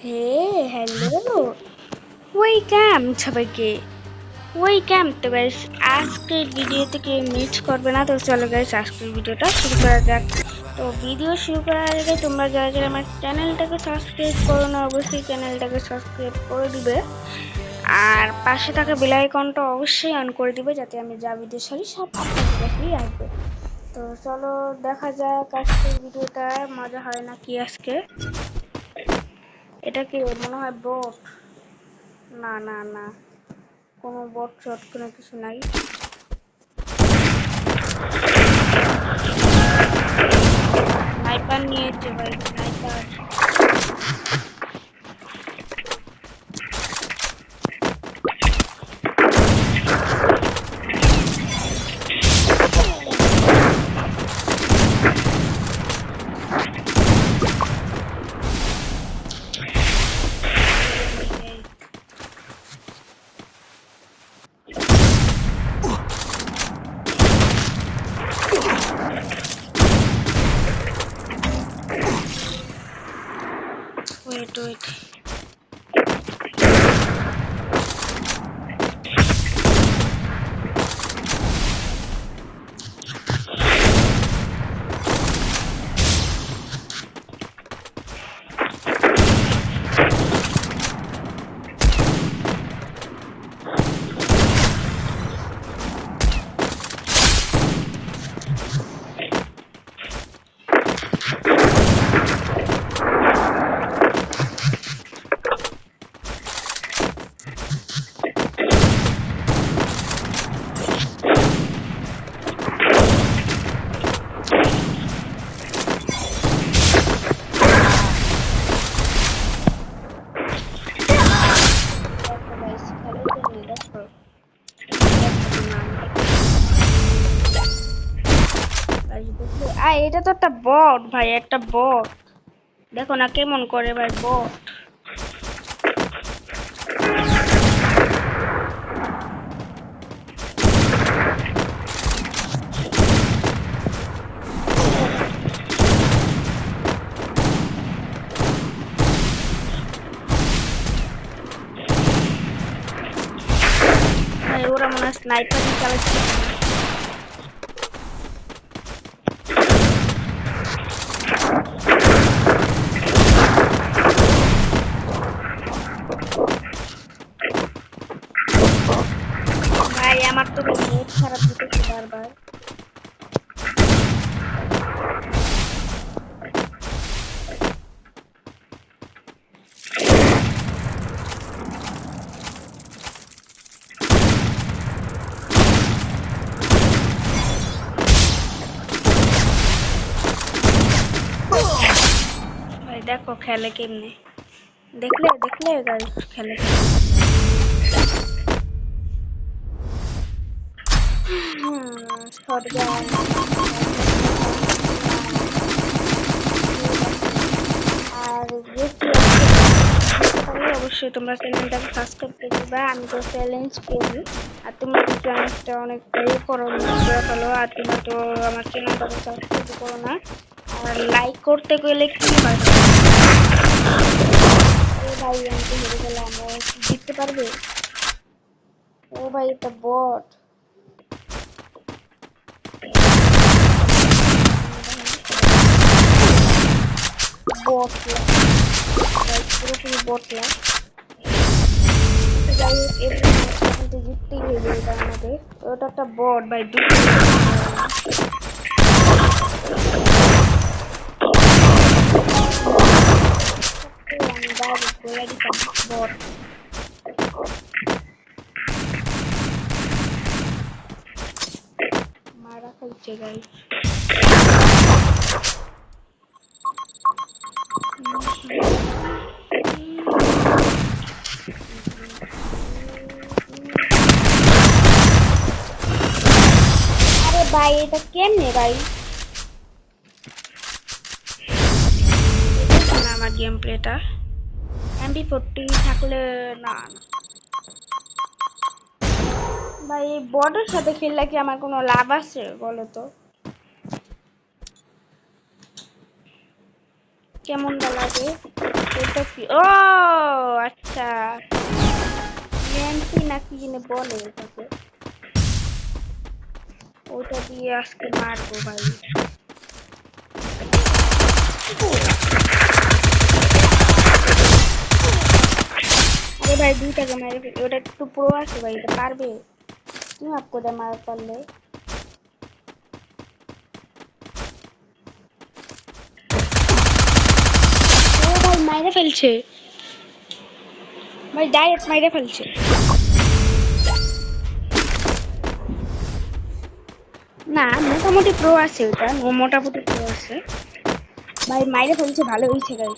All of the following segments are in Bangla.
Hey hello. ওয়েলকাম সবাইকে। ওয়েলকাম তো গাইস আজকের ভিডিও থেকে মিস করবে না, তো চলো গাইস আজকের ভিডিওটা শুরু করা যাক। তো ভিডিও শুরু করার আগে তোমরা যারা যারা আমার চ্যানেলটাকে সাবস্ক্রাইব করো না, অবশ্যই চ্যানেলটাকে সাবস্ক্রাইব করে দিবে। আর পাশে থাকা বেল আইকনটা অবশ্যই অন করে দিবে, যাতে আমি যা ভিডিও ছাড়ি সব কাছেই আসবে। তো চলো দেখা যাক আজকের ভিডিওটা মজা হয় না কি আজকে। এটা কি মনে হয় বট না না না। কোনো বট শট কোনো কিছু নাই স্নাইপার নিয়েছে ভাই স্নাইপার ওয়েট ওয়েট দেখো গাইস খেলে তো নেই দেখো আয় এটা তো একটা বট ভাই, একটা বট দেখো না কেমন করে, ভাই বট ওরা মনে হয় স্নাইপার চালাচ্ছে ভাই আমার তো নেট খারাপ দিতেছে বারবার ভাই দেখো খেলে কেমনে? দেখলে দেখলে খেলে অবশ্যই তোমরা চ্যানেলটাকে সাবস্ক্রাইব করে দিবা। আমি তো চ্যালেঞ্জ করি। আর তোমরা তো চ্যালেঞ্জটা অনেক ইয়ে করো ফেলো আর তোমরা তো আমার চ্যানেলটাকে সাবস্ক্রাইব করো না। আর লাইক করতে গেলে কি হয়? ও ভাই আমি তো হেরে গেলাম ও কি জিততে পারবে ও ভাই এটা বট বটলা ভাই পুরোপুরি বটলা যাই হোক এর এখন তো জিততেই হবে এটা আমাদের ওটা একটা বট ভাই বাইরে গোলা দিতাম বট মারা খাইছে গাই আরে ভাই এটা কেমনে ভাই দেখছ না আমার গেম প্লেটা এমবি ফোরটি থাকলে না। ভাই, এই বর্ডের সাথে খেললে কি আমার কোনো লাভ আছে, বলো তো? কেমন লাগে এটা কি? ও আচ্ছা। ল্যান্সি না বলে এটাকে? ওটা দিয়ে আজকে মারবো ভাই। ভাই দুইটাকে মেরে ওটা একটু প্রো আছে ভাই, এটা পারবে? কি মাপ করে মার পারলে? ভাই, মাইরে ফেলছে। ভাই ডাইরেক্ট মাইরে ফেলছে। না, মোটামুটি প্রো আছে ওটা মোটামুটি প্রো আছে। ভাই, মাইরে ফেলছে, ভালো হয়েছে গাই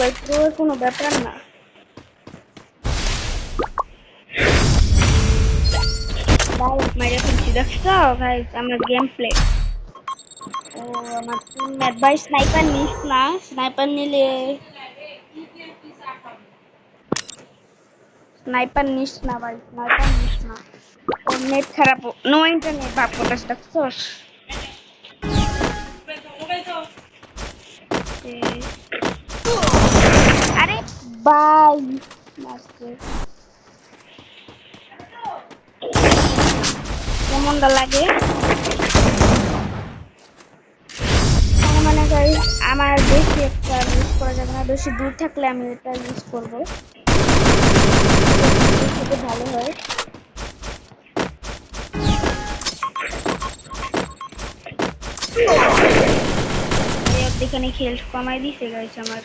ভাই প্রো কোনো ব্যাপার না ডাইরেক্ট মাইরে ফেলছি দেখছ ভাই আমার গেম প্লে ও আমার টিমমেট ভাই স্নাইপার নিস না স্নাইপার নিলে স্নাইপার নিস না ভাই স্নাইপার নিস বাই মাস্টার কেমনটা লাগে মানে গাই আমার বেশি একটা ইউজ করা যাবে না। বেশি দূর থাকলে আমি এটা ইউজ করব। ভালো হয়। এখানে খেল কমাই দিছে গাইছে আমার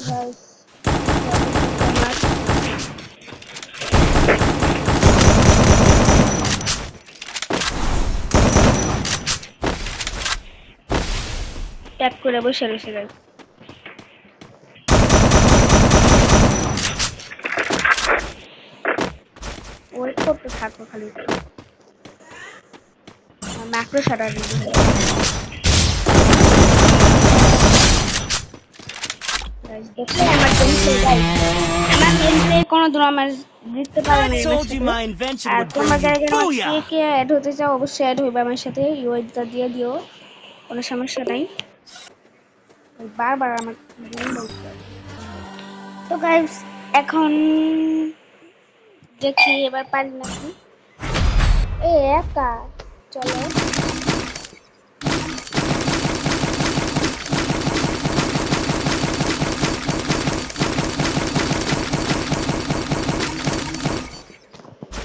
guys. Thank you so much. Tap করে বসে রয়েছে গাইস ওয়েট করতে থাকো খালি ম্যাক্রো শাটার দিদি Guys, দেখলে আমার gameplay, guys। আমার gameplay কোনোদিন আমার জিততে পারে না I এবার told you সাথে। my invention আর would তোমার bring you জায়গায় আমার কে booyah! কে অ্যাড হতে চাও অবশ্যই অ্যাড হইবে আমার সাথে। ইউএইচটা দিয়ে দিও। কোনো সমস্যা নাই। বারবার আমার তো গাইস এখন দেখি এবার পারি নাকি? এ একা চলো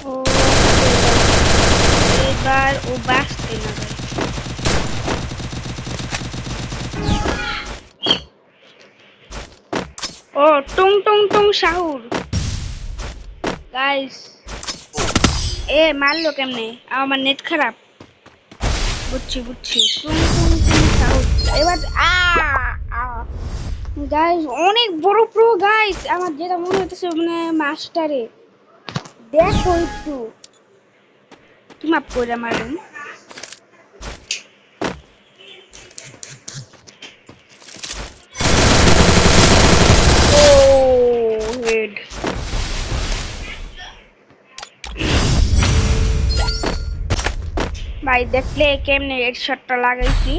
ও এবার ও বাঁচতে না guys। ও টুং টুং টুং শাহুর গাইস এ মারলো কেমনে? আমার নেট খারাপ। বুঝছি বুঝছি। এবার গাইস অনেক বড় প্রো গাইস আমার যেটা মনে হচ্ছে মানে মাস্টারে দেখো একটু। কি মাপ করে মারুন ভাই, দেখলে কেমনে হেড শটটা লাগাইছি।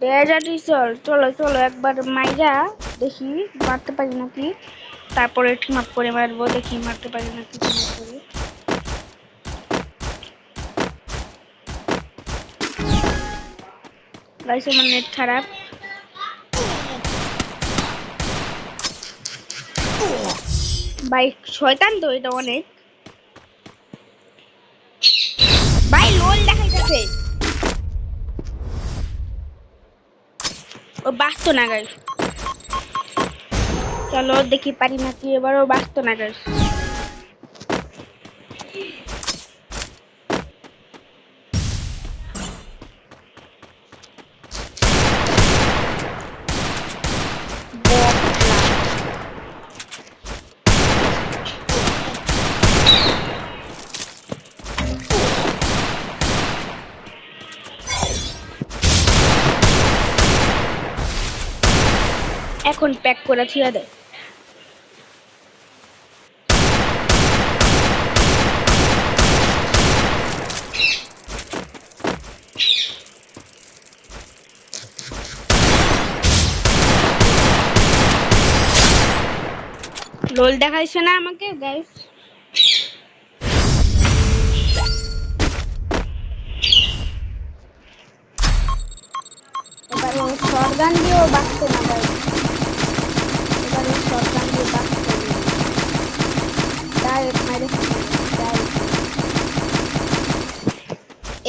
ডেজার্টি চল চলো চলো, একবার মাইরা দেখি, মারতে পারি নাকি? তারপরে টিম আপ করে মারবো, দেখি মারতে পারি নাকি টিম আপ করে। গাইস আমার নেট খারাপ। ভাই, শয়তান তো এটা অনেক। ভাই দেখাইতেছে ও বাঁচতো না গাইস চলো দেখি পারি নাকি এবারও বাঁচতো না গাইস এখন প্যাক করে থিয়ে দেয় লোল দেখাইছে না আমাকে গাইস এবারে শর্টগান দিয়েও বাঁচতে না গাইস এবারে শর্টগান দিয়ে বাঁচতে ডাইরেক্ট মাইরে ডাইরেক্ট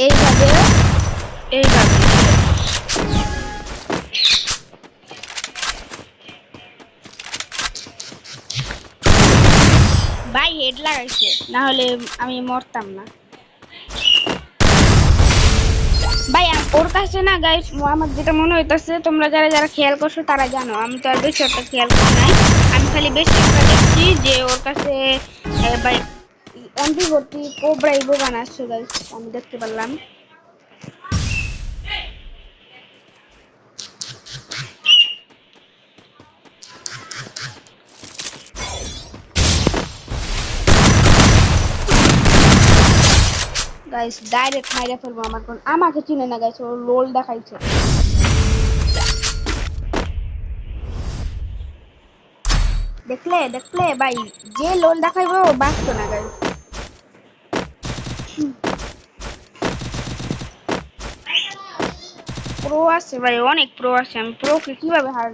এইভাবে এইভাবে ভাই হেড লাগাইছে না হলে আমি মরতাম না। ভাই ওর কাছে না গাইস আমার যেটা মনে হইতাছে তোমরা যারা যারা খেয়াল করছ তারা জানো আমি তো আর বেশি একটা খেয়াল করি নাই। আমি খালি বেশি একটা দেখছি যে ওর কাছে গাইস আমি দেখতে পারলাম। গাইস ডাইরেক্ট মাইরা ফেলব আমার কোন আমাকে চিনে না গাইস ও লোল দেখাইছে। দেখলে দেখলে ভাই যে লোল দেখাইবো বাঁচতো না গাইস প্রো আছে ভাই, অনেক প্রো আছে। আমি প্রোকে কীভাবে হার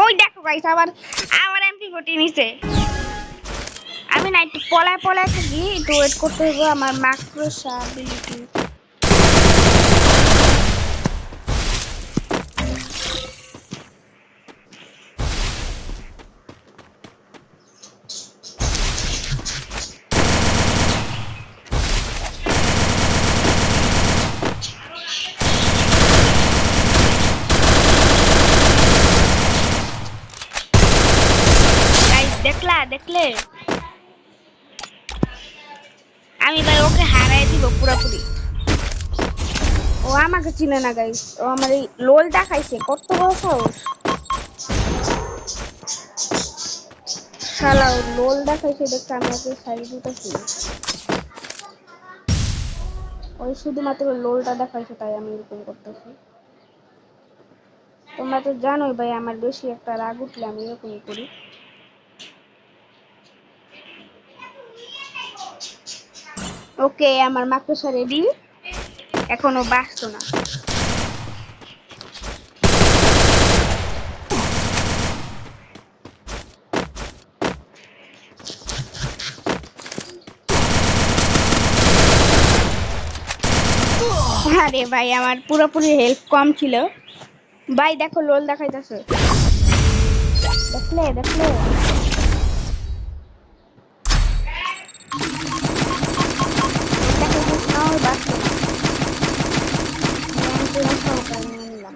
ওই দেখো গাইস আবার আবার এমপি ফোর্টি নিছে। আমি না একটু পলায় পলায় থাকি একটু ওয়েট করতে হবে আমার মাইক্রো সাবিলিটি চিনে না গাইস ও আমার এই লোল দেখাইছে, কত বড় সাহস। শালা লোল দেখাইছে দেখতে, আমি ওকে সাইড দিতেছি। ওই শুধুমাত্র লোলটা দেখাইছে, তাই আমি এরকম করতেছি। তোমরা তো জানোই ভাই, আমার বেশি একটা রাগ উঠলে আমি এরকমই করি। ওকে আমার মাকড়সা রেডি এখনও বাঁচতো না। আরে ভাই, আমার পুরোপুরি হেল্প কম ছিল। ভাই, দেখো, লোল দেখাইতেছে। দেখলে দেখলে দেখাইতেছে না ওই বাঁচতো না সহকারে নিয়ে নিলাম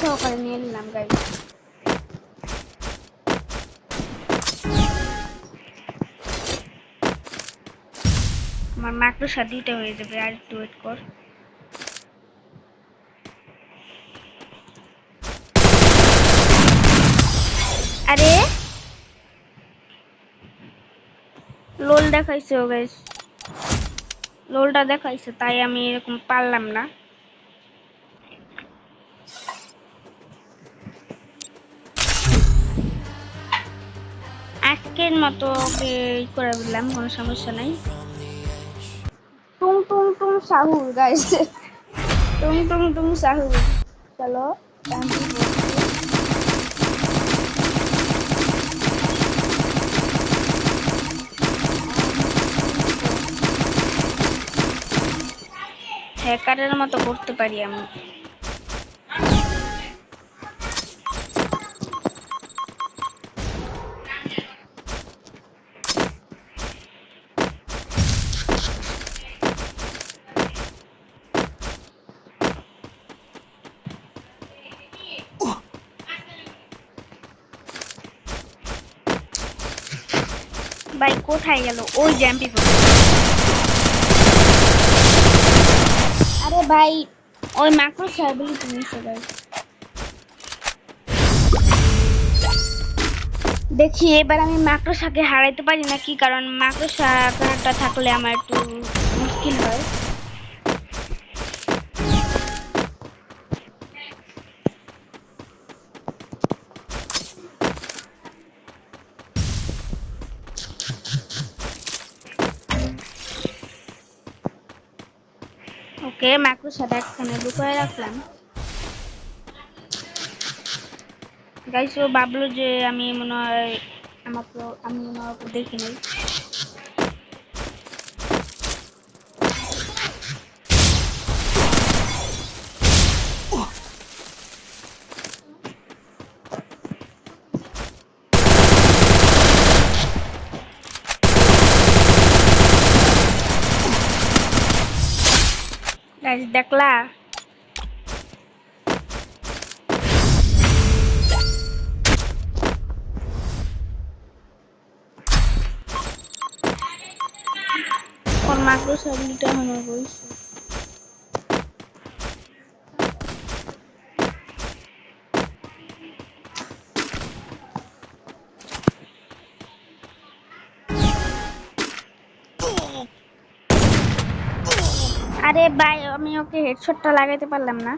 সহকারে নিয়ে নিলাম গাড়ি আমার মাকড়সা দিতে হয়ে যাবে আর একটু ওয়েট কর আরে লোল দেখাইছে ও গাইস লোলটা দেখাইছে, তাই আমি এরকম পারলাম না। আজকের মতো করে দিলাম, কোনো সমস্যা নাই। টুং টুং টুং সাহুর গাইছে টুং টুং টুং সাহুর চলো হ্যাকারের মতো করতে পারি আমি। ভাই কোথায় গেল? ওই জ্যাম্পি পড়ে ভাই, ওই মাকড় সাইবেলি তুমি সবাই দেখি, এবার আমি মাকড় সাকে হারাইতে পারি নাকি? কারণ মাকড় শাকটা থাকলে আমার একটু মুশকিল হয়। ওকে মাকড় সাদা একখানে করে রাখলাম। গাইস ও ভাবলো যে আমি মনে হয় আমাকে আমি মনে হয় দেখিনি গাইস দেখলা? ওর মাকড় সাবলিটা আমার বলছে আরে ভাই, আমি ওকে হেডশটটা লাগাইতে পারলাম না।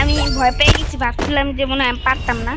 আমি ভয় পেয়ে গেছি, ভাবছিলাম যে মনে হয় আমি পারতাম না।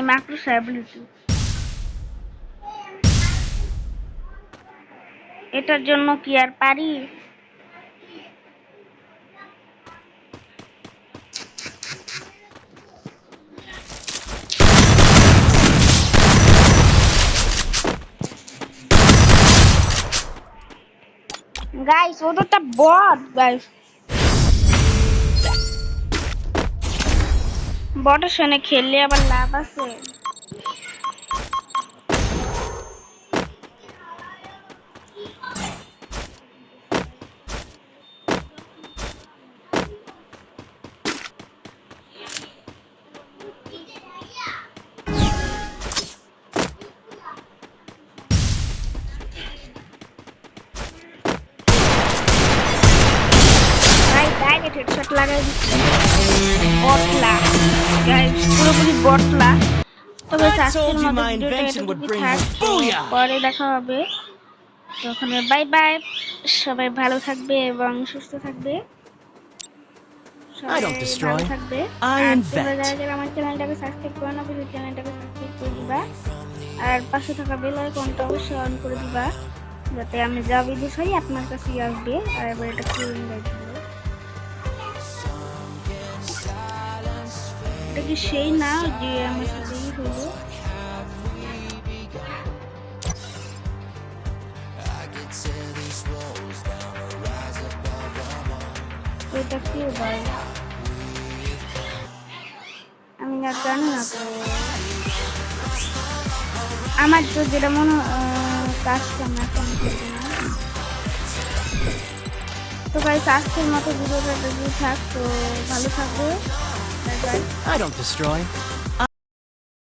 দুজনেই মাকড় সাহেবলিটি এটার জন্য কি আর পারি? গাইস ওটা বট গাইস বটের সঙ্গে খেললে আবার লাভ আছে। তবে আজকের মতো ভিডিওটা! পরে দেখা হবে। তখন বাই বাই সবাই ভালো থাকবে এবং সুস্থ থাকবে। সবাই don't destroy, ভালো থাকবে। I আর তোমরা invent. যারা যারা আমার চ্যানেলটাকে সাবস্ক্রাইব করে না প্লিজ চ্যানেলটাকে সাবস্ক্রাইব করে দিবা। আর পাশে থাকা বেল আইকনটা অবশ্যই অন করে দিবা। যাতে আমি যা ভিডিও ছাড়ি আপনার কাছেই আসবে। আর এবার এটা করে ইনভাইট দিবো এটা কি সেই না যে আমার হলো these walls down. এটা কি ভাই আমি আর জানি না তো। আমার তো যেটা মনে কাজটা না না। তো গাইস আজকের মতো ভিডিওটা থাক, তো ভালো থাকবে I don't destroy.